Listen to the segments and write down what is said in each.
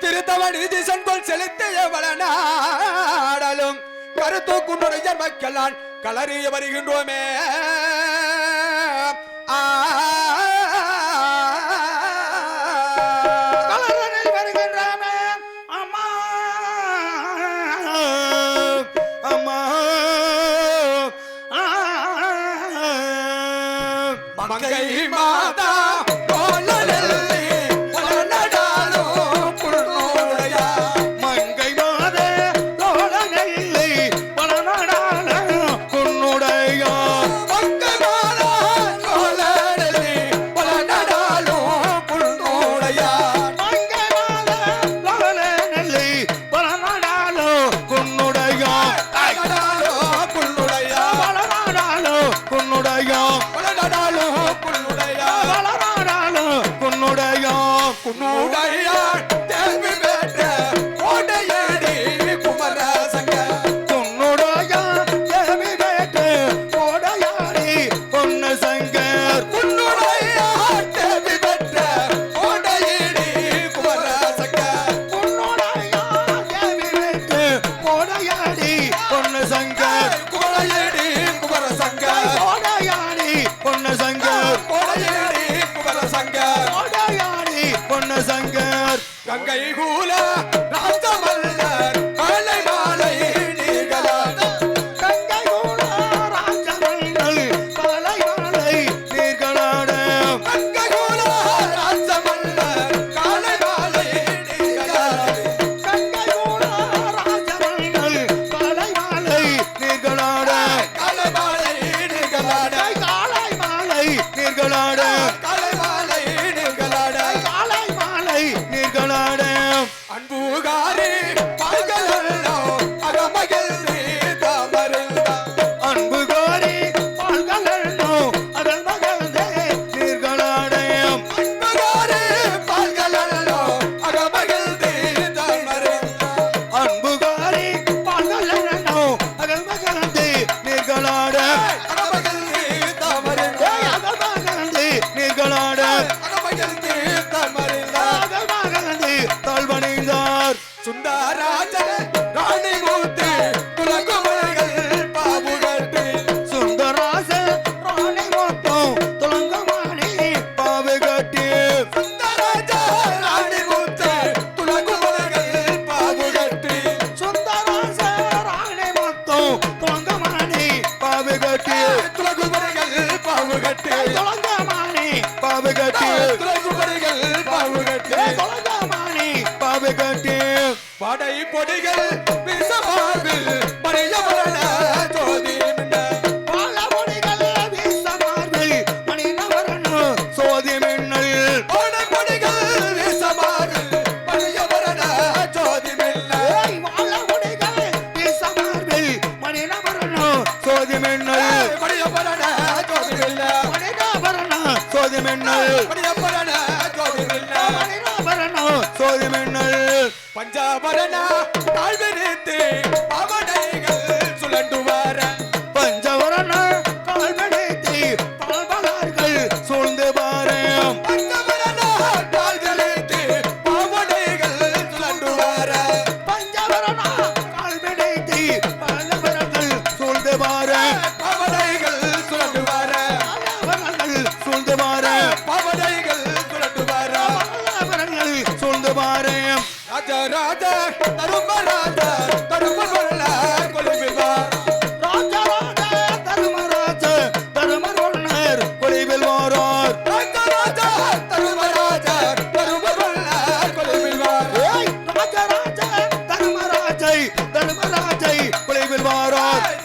திருத்தவடி திசன்கொள் செலுத்திய வளநாடலும் கருத்தூக்குடைய மக்களான் கலறிய வருகின்றோமே. ஆ No, da iya. பஞ்சாபரணா தாழ்விருத்து அவனை out on.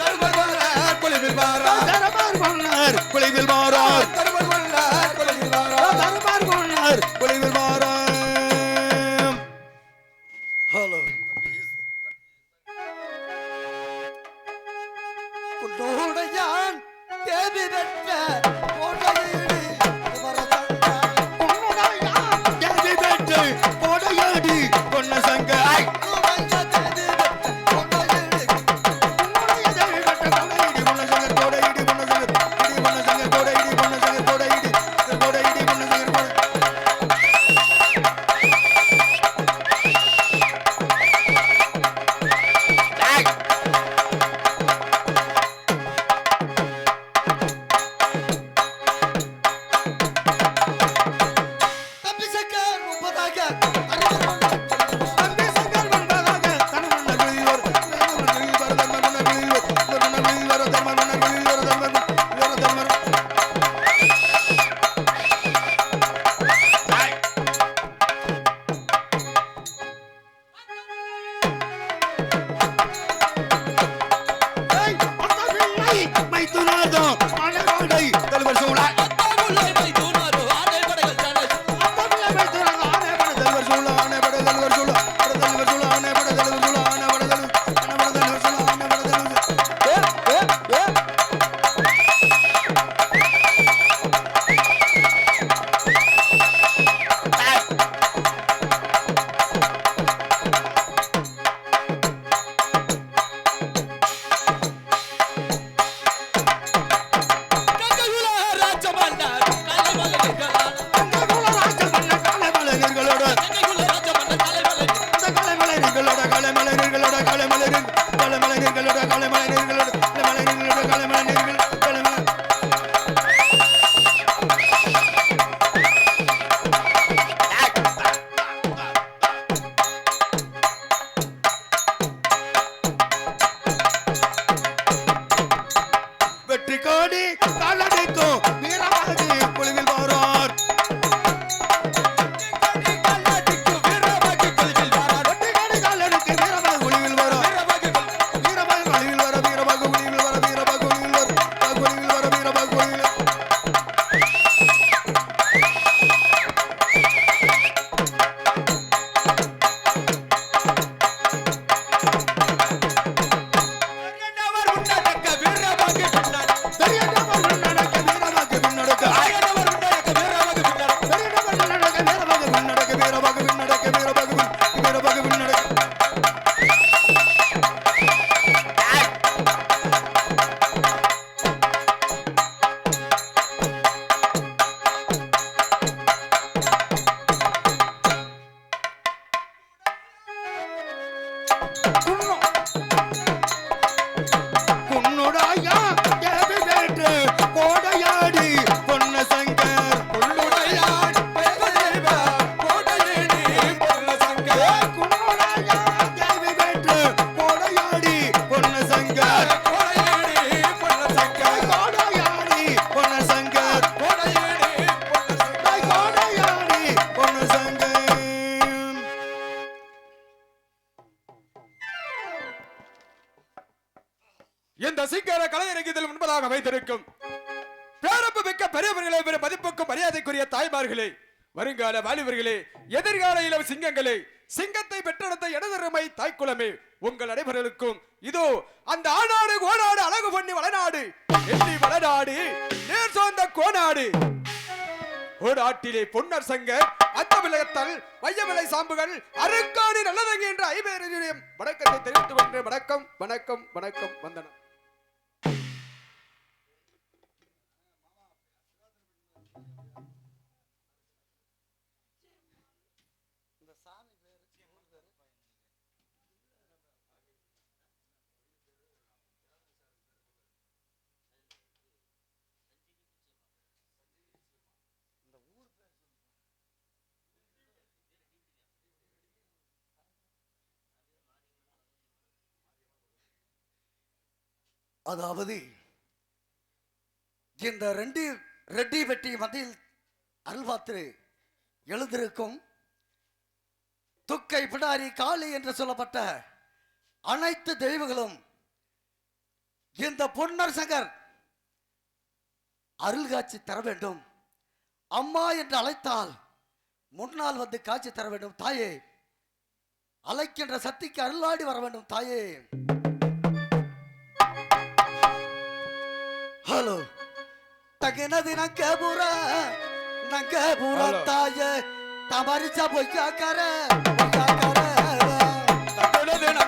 இடதருமை உங்கள் அனைவர்களுக்கும் இதோ அந்த ஆனாடு கோனாடு அழகு பண்ணி வளநாடு எண்ணி வளநாடு நேர் சோர்ந்த கோனாடு ஓடாட்டிலே பொன்னர் சங்க அத்தமிழகத்தால் வையமலை சாம்புகள் அருக்காடு நல்லதங்க என்ற ஐவேரையும் வணக்கத்தை தெரிவித்துக் கொண்டு வணக்கம் வணக்கம் வணக்கம் வந்தனம். அதாவது இந்த ரெண்டு ரெட்டி வெட்டி மத்தியில் அருள்வாத்திரு எழுந்திருக்கும் துக்கை பிடாரி காளி என்று சொல்லப்பட்ட அனைத்து தெய்வங்களும் இந்த பொன்னர் சங்கர் அருள் காட்சி தர வேண்டும். அம்மா என்று அழைத்தால் முன்னால் வந்து காட்சி தர வேண்டும். தாயே அழைக்கின்ற சக்திக்கு அருளாடி வர வேண்டும். தாயே. ಹಲೋ ತಗನದಿನ ಕೇಬೂರ ನಂಗೇಬೂರ ತಾಯೆ ತಮರಿಸ ಬೊಯ್ಯಾಕರೆ ಬೊಯ್ಯಾಕರೆ ತಗನದಿನ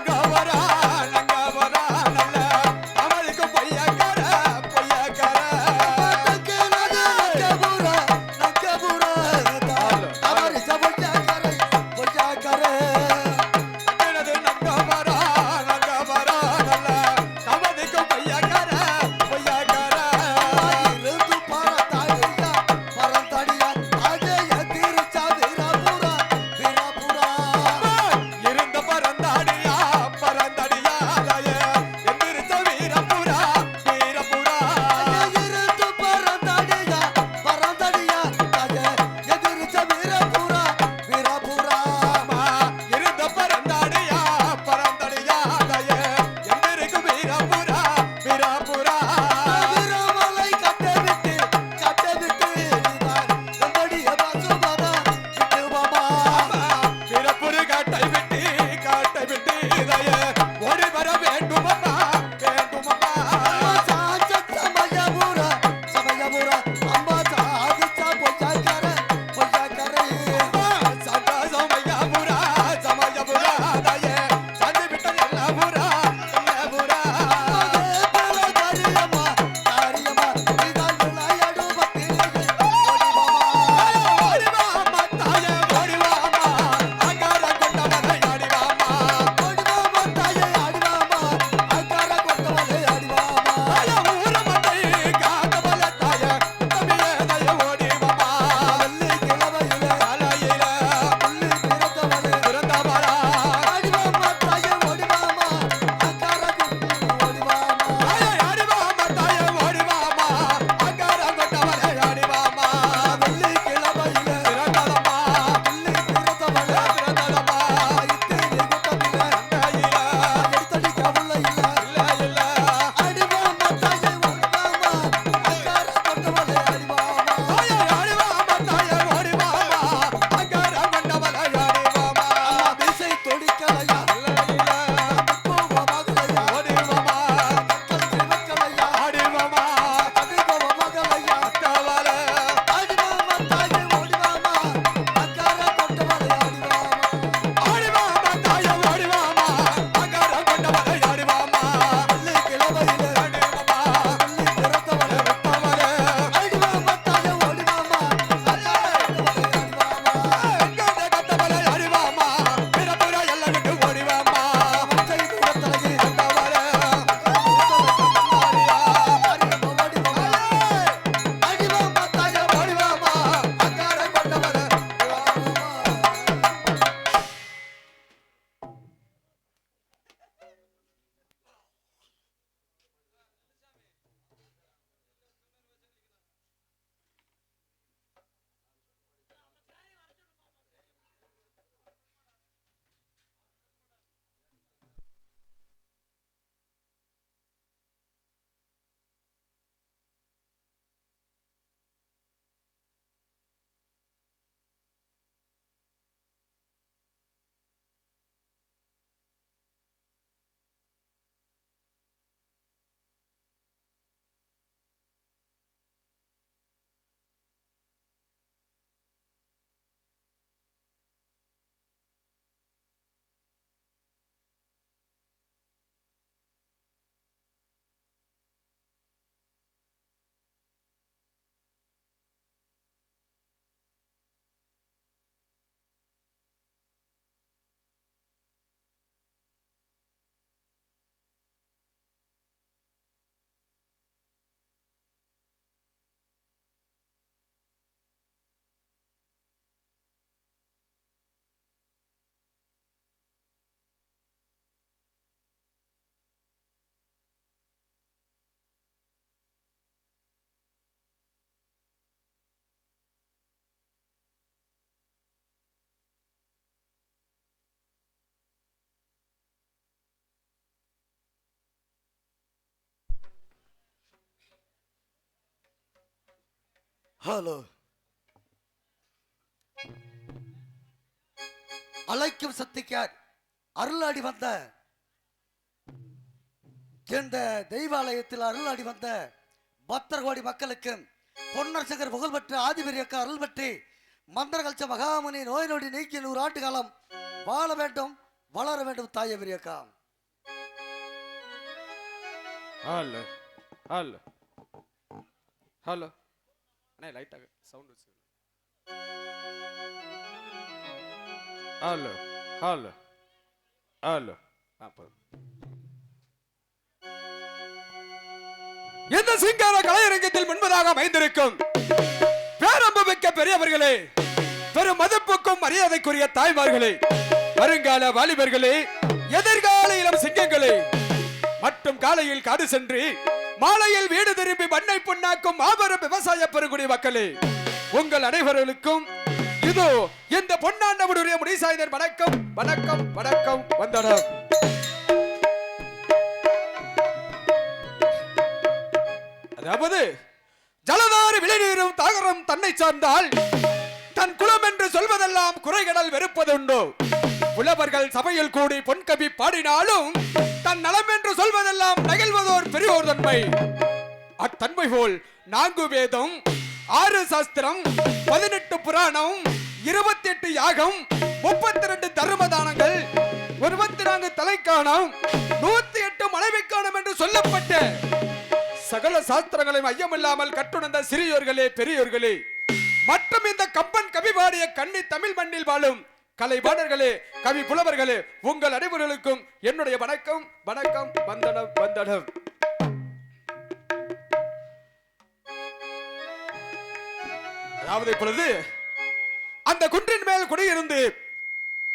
ஹலோ அழைக்கும் சக்திக்கார் அருளாடி வந்த இந்த தெய்வாலயத்தில் அருளாடி வந்த பத்திரகோடி மக்களுக்கு பொன்னரசகர் புகழ்பெற்ற ஆதிபெரியக்க அருள் பெற்று மந்திரகல்ச்ச மகாமுனி நோய் நொடி நீக்கி நூறு ஆண்டு காலம் வாழ வேண்டும் வளர வேண்டும் தாய பெரியக்கா. ஹலோ ஹலோ ஹலோ அண்ணே லைட்டாக சவுண்ட் வச்சு ஹலோ ஹலோ ஹலோ ஆ போதும். இந்த சிங்கார கலையரங்கத்தில் முன்பதாக அமைந்திருக்கும் பேரம்பு மிக்க பெரியவர்களே பெரும் மதிப்புக்கும் மரியாதைக்குரிய தாய்மார்களே வருங்கால வாலிபர்களே எதிர்கால இளம் சிங்கங்களே மற்றும் காலையில் காடு சென்று மாலையில் வீடு திரும்பி மண்ணை புண்ணாக்கும் மாபெரும் விவசாய பெருங்குடி மக்களே உங்கள் அனைவர்களுக்கும் இதோ இந்த பொன்னாண்டவனுடைய முடிசாய்தர் வணக்கம் வணக்கம் வணக்கம் வந்தனம். அதாவது ஜலதாறு விளைநீரும் தாகரம் தன்னை சார்ந்தால் தன் குலம் என்று சொல்வதெல்லாம் குறைகடல் வெறுப்பதுண்டோ புலவர்கள் சபையில் கூடி பொன்கவி பாடினாலும் தன் நலம் என்று சொல்வதெல்லாம் நகிழ்வதோர் பெரியோர் தன்மை. அத்தன்மை போல் நான்கு வேதம் ஆறு சாஸ்திரம் பதினெட்டு புராணம் இருபத்தி எட்டு யாகம் முப்பத்தி ரெண்டு தர்மதானங்கள் இருபத்தி நான்கு தலைக்கானம் நூத்தி எட்டு மனைவிக்கானம் என்று சொல்லப்பட்ட சகல சாஸ்திரங்களையும் ஐயமில்லாமல் கற்றுணர்ந்த சிறியோர்களே பெரியோர்களே மற்றும் இந்த கம்பன் கவி பாடிய கன்னி தமிழ் மண்ணில் வாழும் கலைவாணர்களே கவி புலவர்களே உங்கள் அனைவர்களுக்கும் என்னுடைய வணக்கம் வணக்கம் வந்தனம் வந்தனம். அதாவது இப்பொழுது அந்த குன்றின் மேல் குடியிருந்து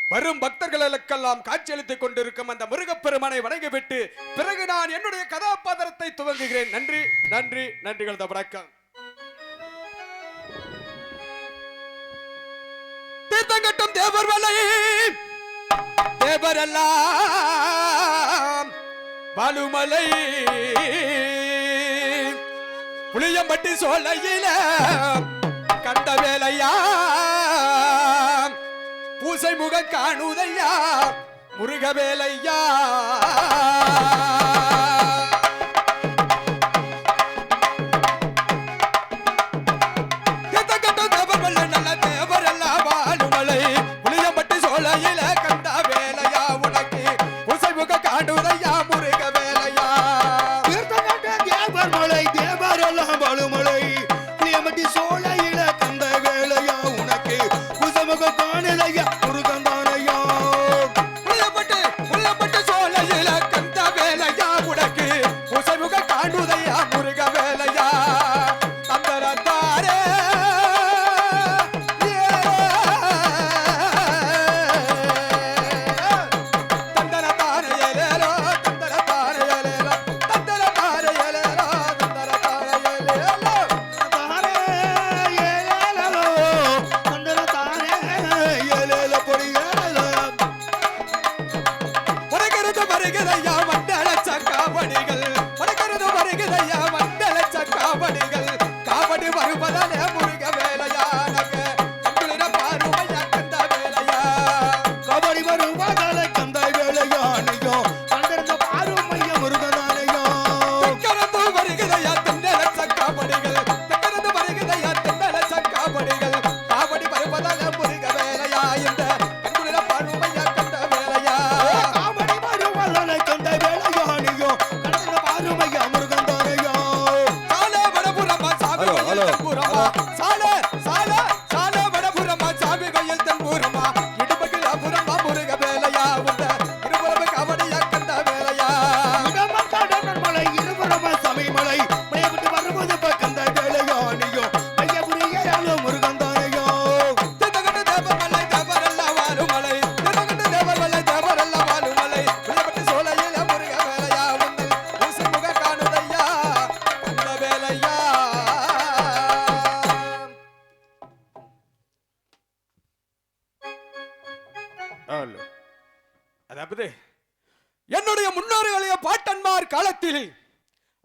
வரும் பக்தர்களுக்கெல்லாம் காட்சியளித்துக் கொண்டிருக்கும் அந்த முருகப்பெருமானை வணங்கிவிட்டு பிறகு நான் என்னுடைய கதாபாத்திரத்தை துவங்குகிறேன். நன்றி நன்றி நன்றிகள் வணக்கம். தங்கட்டும் தேவர் வலை தேவரெல்லாம் பாலுமலை புளியம்பட்டி சோலையில கண்ட வேலையா? பூசை முக காணுதையா? முருக வேலையா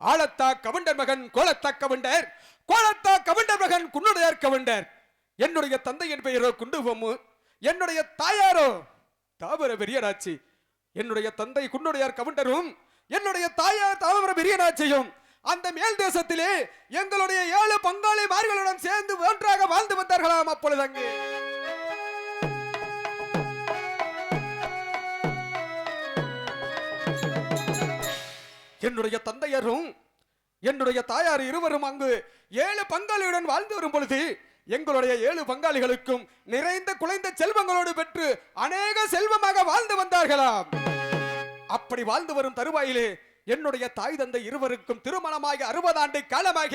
ஆழத்தா கவுண்டர் மகன் கோலத்தா கவுண்டர். கோலத்தா கவுண்டர் மகன் குன்னுடையார் கவுண்டர். என்னுடைய தந்தையின் பெயரோ குண்டுபொம்மு என்னுடைய தாயாரோ தாவர பெரியராட்சி என்னுடைய தந்தை குன்னுடையார் கவுண்டரும் என்னுடைய தாயார் தாவர பெரியராட்சியும் அந்த மேல் தேசத்திலே எங்களுடைய ஏழு பங்காளிமார்களுடன் சேர்ந்து ஒன்றாக வாழ்ந்து வந்தார்களாம் அப்பொழுது அங்கே. என்னுடைய தந்தையரும் என்னுடைய தாயார் இருவரும் அங்கு ஏழு பங்காளியுடன் வாழ்ந்து வரும் பொழுது எங்களுடைய ஏழு பங்காளிகளுக்கும் நிறைந்த குலைந்த செல்வங்களோடு பெற்று அநேக செல்வமாக வாழ்ந்து வந்தார்களாம். அப்படி வாழ்ந்து வரும் தருவாயிலே என்னுடைய தாய் தந்தை இருவருக்கும் திருமணமாக அறுபது ஆண்டு காலமாக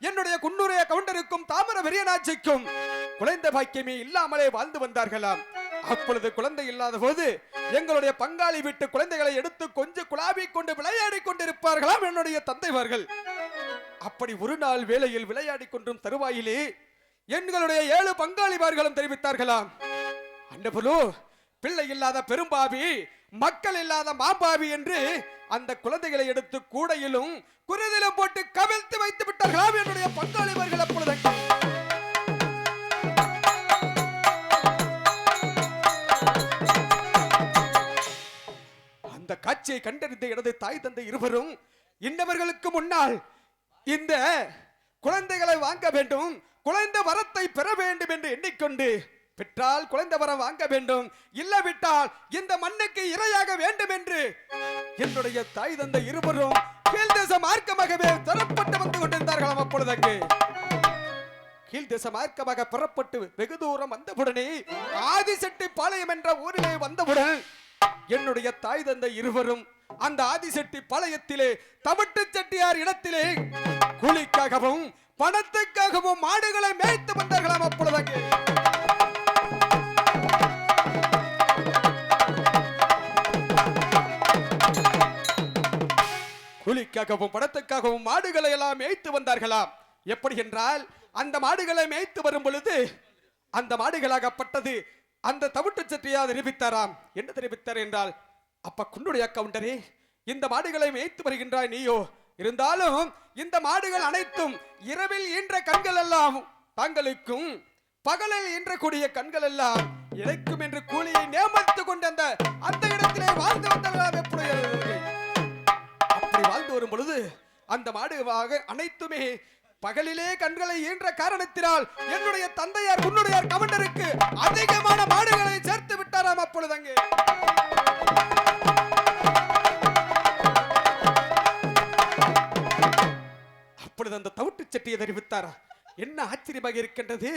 என்னுடைய குன்னுரைய கவுண்டருக்கும் தாமர பெரியநாச்சிக்கும் குழந்தை பாக்கியமே இல்லாமலே வாழ்ந்து வந்தார்களாம். அப்பொழுது குழந்தை இல்லாத போது எங்களுடைய பங்காளி வீட்டு குழந்தைகளை எடுத்து கொஞ்சம் குழாவி கொண்டு விளையாடி கொண்டிருப்பார்களாம் என்னுடைய தந்தைவார்கள் அப்படி ஒரு நாள் வேளையில் விளையாடி கொண்டும் தருவாயிலே எங்களுடைய ஏழு பங்காளிமார்களும் தெரிவித்தார்களாம். அண்டபுலு பிள்ளை இல்லாத பெரும்பாவி மக்கள் இல்லாத மாம்பாவி என்று அந்த குழந்தைகளை எடுத்து கூடையிலும் குருதிலும் போட்டு கவிழ்த்து வைத்து விட்டார்களாம் என்னுடைய பங்காளிமார்கள் அப்பொழுது. காட்சியை கண்டறிந்த எனது தாய் தந்தை இருவரும் இன்னவர்களுக்கு முன்னால் இந்த குழந்தைகளை வாங்க வேண்டும் குழந்தை வரத்தை பெற வேண்டும் என்று எண்ணிக்கொண்டு பெற்றால் குழந்தை வரம் வாங்க வேண்டும் இல்லாவிட்டால் இந்த மண்ணுக்கு இரையாக வேண்டும் என்று என்னுடைய தாய் தந்தை இருவரும் கீழ்தேச மார்க்கமாகவே தரப்பட்டு வந்து கொண்டிருந்தார்களாம் அப்பொழுது கீழ்தேச மார்க்கமாக புறப்பட்டு வெகு தூரம் வந்தவுடனே ஆதிசெட்டி பாளையம் என்ற ஊரிலே வந்தவுடன் என்னுடைய தாய் தந்தை இருவரும் அந்த ஆதிசெட்டி பாளையத்திலே தவிட்டு செட்டியார் இடத்திலே கூலிக்காகவும் பணத்துக்காகவும் மாடுகளை மேய்த்து வந்தார்களாம் அப்பொழுது கூலிக்காகவும் பணத்துக்காகவும் மாடுகளை எல்லாம் மேய்த்து வந்தார்களாம். எப்படி என்றால் அந்த மாடுகளை மேய்த்து வரும் பொழுது அந்த மாடுகளாகப்பட்டது அந்த தவிட்டு சற்றியா தெரிவித்தாராம் என்ன தெரிவித்தார் என்றால் அப்ப குன்னுடைய கவுண்டரே இந்த மாடுகளை மேய்த்து வருகின்றாய் நீயோ. இருந்தாலும் இந்த மாடுகள் அனைத்தும் இரவில் ஈன்ற கண்கள் எல்லாம் தாங்களுக்கும் பகலில் ஈன்றக்கூடிய கண்கள் எல்லாம் இழைக்கும் என்று கூலியை நியமித்துக் கொண்டு அந்த அந்த இடத்திலே வாழ்ந்து வந்தார்களாம் எப்படி அப்படி வாழ்ந்து வரும் பொழுது அந்த மாடுவாக அனைத்துமே பகலிலே கண்களை ஈன்ற காரணத்தினால் என்னுடைய தந்தையார் உன்னுடையார் கவர்னருக்கு அதிகமான மாடுகளை சேர்த்து விட்டாராம் அப்பொழுதங்கே அப்பொழுது அந்த தவிட்டு சட்டியை தெரிவித்தாரா? என்ன ஆச்சரியமாக இருக்கின்றது?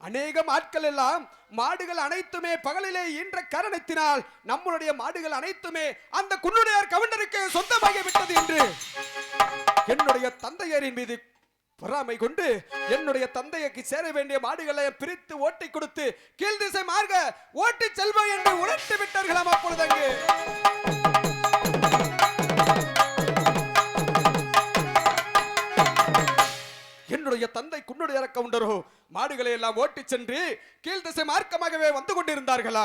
அநேகம் ஆட்கள் எல்லாம் மாடுகள் அனைத்துமே பகலிலே ஈன்ற காரணத்தினால் நம்மளுடைய மாடுகள் அனைத்துமே அந்த குன்னுடையார் கவர்னருக்கு சொந்தமாகி விட்டது என்று என்னுடைய தந்தையரின் மீது பொறாமை கொண்டு என்னுடைய தந்தையக்கு சேர வேண்டிய மாடுகளை பிரித்து ஓட்டி கொடுத்து கீழ் திசை மார்க ஓட்டி செல்வோம் என்று உணர்த்தி விட்டார்களாம் அப்பொழுது அங்கு. என்னுடைய தந்தை குன்னுடைய கவுண்டரோ மாடுகளை எல்லாம் ஓட்டிச் சென்று கீழ் திசை மார்க்கமாகவே வந்து கொண்டிருந்தார்களா?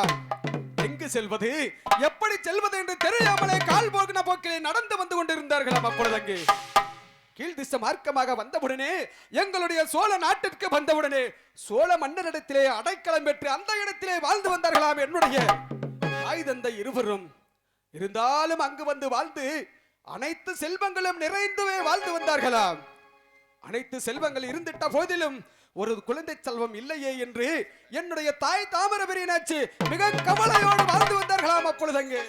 எங்கு செல்வது? எப்படி செல்வது என்று தெரியாமலே கால் போகின போக்கிலே நடந்து வந்து கொண்டிருந்தார்களாம் அப்பொழுது அங்கே. கீழ் திசை மார்க்கமாக வந்தவுடனே எங்களுடைய சோழ நாட்டிற்கு வந்தவுடனே சோழ மன்னரிடத்திலே அடைக்கலம் பெற்று அந்த இடத்திலே வாழ்ந்து வந்தார்களாம் என்னுடைய தாய் தந்தை இருவரும். இருந்தாலும் அங்கு வந்து வாழ்ந்து அனைத்து செல்வங்களும் நிறைந்துவே வாழ்ந்து வந்தார்களாம். அனைத்து செல்வங்கள் இருந்திட்ட போதிலும் ஒரு குழந்தை செல்வம் இல்லையே என்று என்னுடைய தாய் தாமரபெரியனாச்சு மிக கவலையோடு வாழ்ந்து வந்தார்களாம் அப்பொழுது அங்கே.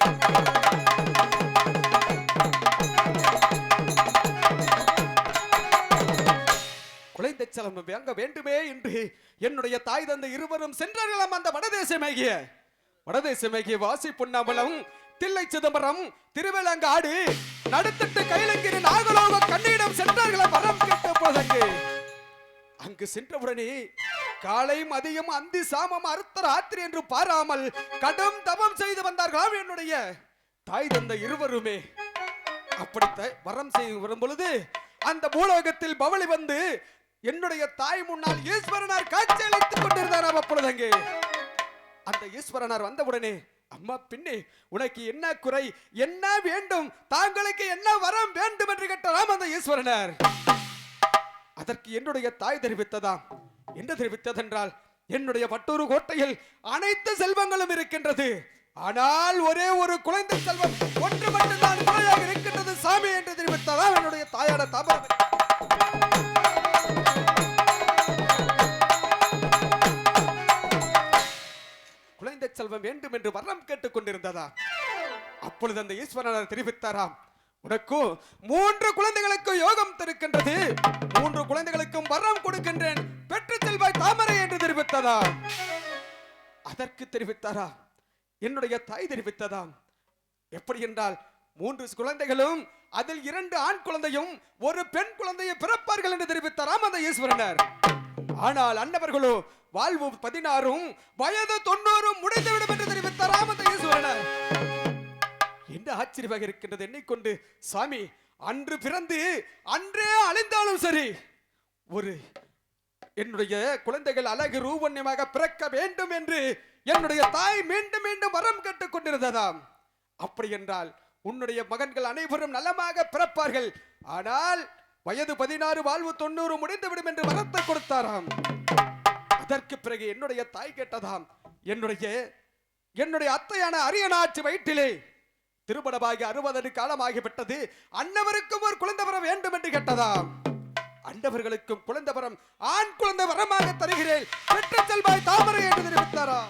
குழந்தை செல்வம் வேண்டுமே என்று என்னுடைய தாய் தந்தை இருவரும் சென்றார்களாம் அந்த வடதேசமேகிய வடதேசமேகிய வாசி பொன்னாமலம் தில்லை சிதம்பரம் திருவேலங்காடு நடுத்தட்டு கைலங்கிரி நாகலோக கண்ணியிடம் சென்றார்களாம் வரம் கேட்ட போதங்கு அங்கு சென்றவுடனே காலை மதியம் அந்தி சாமம் அறுத்த ராத்திரி என்று பாராமல் கடும் தவம் செய்து வந்தார்களாம் என்னுடைய தாய் தந்தை இருவருமே. அப்படி வரம் செய்து வரும் பொழுது அந்த பூலோகத்தில் பவளி வந்து என்னுடைய தாய் முன்னால் ஈஸ்வரனார் காட்சியளித்துக் கொண்டிருந்தாராம் அப்பொழுது அங்கே. அந்த ஈஸ்வரனார் வந்தவுடனே அம்மா பின்னே உனக்கு என்ன குறை? என்ன வேண்டும்? தாங்களுக்கு என்ன வரம் வேண்டும்? என்று கேட்டாராம் அந்த ஈஸ்வரனார். அதற்கு என்னுடைய தாய் தெரிவித்ததாம். என்ன தெரிவித்ததென்றால் என்னுடைய பட்டூர் கோட்டையில் அனைத்து செல்வங்களும் இருக்கின்றது. ஆனால் ஒரே ஒரு குழந்தை செல்வம் ஒன்று மட்டும்தான் குறையாக இருக்கின்றது சாமி என்று தெரிவித்ததாம் என்னுடைய தாயான தாபரம் செல்வம் வேண்டும் என்று வரம் கேட்டுக் கொண்டிருந்ததா அப்பொழுது அந்த ஈஸ்வரனார் தெரிவித்தாராம் உனக்கும் மூன்று குழந்தைகளுக்கும் யோகம் தருக்கின்றது மூன்று குழந்தைகளுக்கும் வரம் கொடுக்கின்றேன். பெற்று செல்வாய் தாமரை என்று தெரிவித்ததா? அதற்கு தெரிவித்தாரா? என்னுடைய தாய் தெரிவித்ததாம் எப்படி என்றால் மூன்று குழந்தைகளும் அதில் இரண்டு ஆண் குழந்தையும் ஒரு பெண் குழந்தையை பிறப்பார்கள் என்று தெரிவித்தாராம் அந்த ஈஸ்வரனர். ஆனால் அன்னவர்களோ வாழ்வு பதினாறும் வயது தொண்ணூறும் முடிந்துவிடும் என்று தெரிவித்த அந்த என்ன ஆச்சரியமாக இருக்கின்றது எண்ணிக்கொண்டு சாமி அன்று பிறந்து அன்றே அழிந்தாலும் சரி ஒரு என்னுடைய குழந்தைகள் அழகு ரூபண்யமாக பிறக்க வேண்டும் என்று என்னுடைய தாய் மீண்டும் மீண்டும் வரம் கேட்டுக் கொண்டிருந்ததாம். அப்படி என்றால் உன்னுடைய மகன்கள் அனைவரும் நலமாக பிறப்பார்கள். ஆனால் வயது பதினாறு வாழ்வு தொண்ணூறு முடிந்துவிடும் என்று வரத்தை கொடுத்தாராம். அதற்கு பிறகு என்னுடைய தாய் கேட்டதாம் என்னுடைய என்னுடைய அத்தையான அரியநாட்டு வயிற்றிலே திருமணமாகி அறுபது காலமாகிவிட்டது. அன்னவருக்கும் ஒரு குழந்தை வர வேண்டும் என்று கேட்டதாம். அண்டவர்களுக்கும் குழந்தை வரம் ஆண் குழந்தை வரமாக தருகிறேன். பெற்ற செல்வாய் தாமரை என்று தெரிவித்தாரா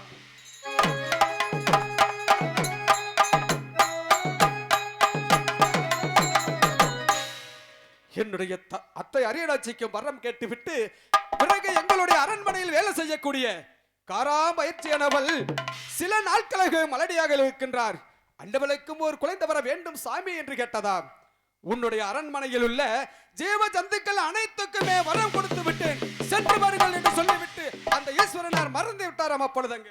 என்னுடைய அத்தை அரியணாட்சிக்கும் வரம் கேட்டுவிட்டு பிறகு எங்களுடைய அரண்மனையில் வேலை செய்யக்கூடிய காரா பயிற்சியானவள் சில நாட்களாக மலடியாக இருக்கின்றார். அண்டவளுக்கும் ஒரு குழந்தை வர வேண்டும் சாமி என்று கேட்டதாம். உன்னுடைய அரண்மனையில் உள்ள ஜீவ ஜந்துக்கள் அனைத்துக்குமே வரம் கொடுத்து விட்டேன். சென்று வருங்கள் என்று சொல்லிவிட்டு அந்த ஈஸ்வரனார் மறந்து விட்டாராம் அப்பொழுதங்க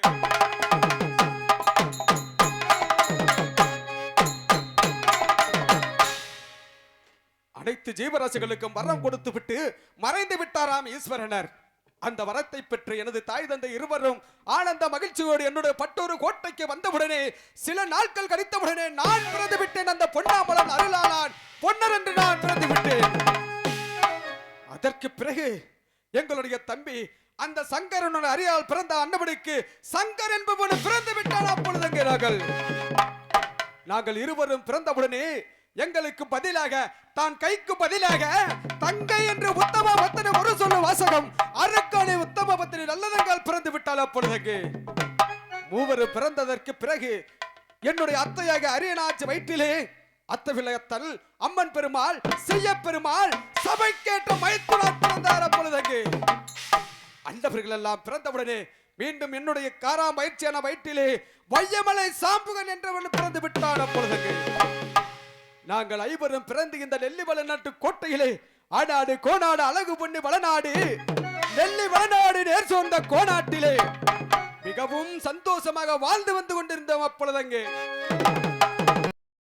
அனைத்து ஜீவராசிகளுக்கும் வரம் கொடுத்து விட்டு மறைந்து விட்டாராம் ஈஸ்வரனர். அந்த வரத்தை பெற்று எனது தாய் தந்தை இருவரும் ஆனந்த மகிழ்ச்சியோடு என்னுடைய பட்டூர் கோட்டைக்கு வந்தவுடனே சில நாட்கள் கழித்தவுடனே நான் பிறந்து விட்டேன் அந்த பொன்னாமலன் அருளானான். பொன்னர் என்று நான் பிறந்து விட்டேன் அதற்கு பிறகு எங்களுடைய தம்பி அந்த சங்கரனுடைய அறியால் பிறந்த அன்னபடிக்கு சங்கர் என்பவன் பிறந்து விட்டான் அப்பொழுது நாங்கள் இருவரும் பிறந்தவுடனே எங்களுக்கு பதிலாக தான் கைக்கு பதிலாக தங்கை என்று உத்தம பத்தினி ஒரு சொல்லும் வாசகம் அருக்காணி உத்தம பத்தினி நல்லதங்கள் பிறந்து விட்டால் அப்பொழுதுக்கு மூவரும் பிறந்ததற்கு பிறகு என்னுடைய அத்தையாக அரியநாச்சி வயிற்றிலே அத்த விளையத்தல் அம்மன் பெருமாள் செய்ய பெருமாள் சபைக்கேற்ற மயத்துடன் பிறந்தார் அப்பொழுதுக்கு அண்டவர்கள் எல்லாம் பிறந்தவுடனே மீண்டும் என்னுடைய காரா பயிற்சியான வயிற்றிலே வையமலை சாம்புகன் என்றவன் பிறந்து விட்டான் அப்பொழுதுக்கு நாங்கள் ஐவரும் பிறந்து இந்த நெல்லிவள நாட்டு கோட்டையிலே ஆடாடு கோனாடு அழகு பொண்ணு வளநாடு. நெல்லி வளநாடு நேர் சொந்த கோனாட்டிலே மிகவும் சந்தோஷமாக வாழ்ந்து வந்து கொண்டிருந்தோம் அப்பொழுதங்கே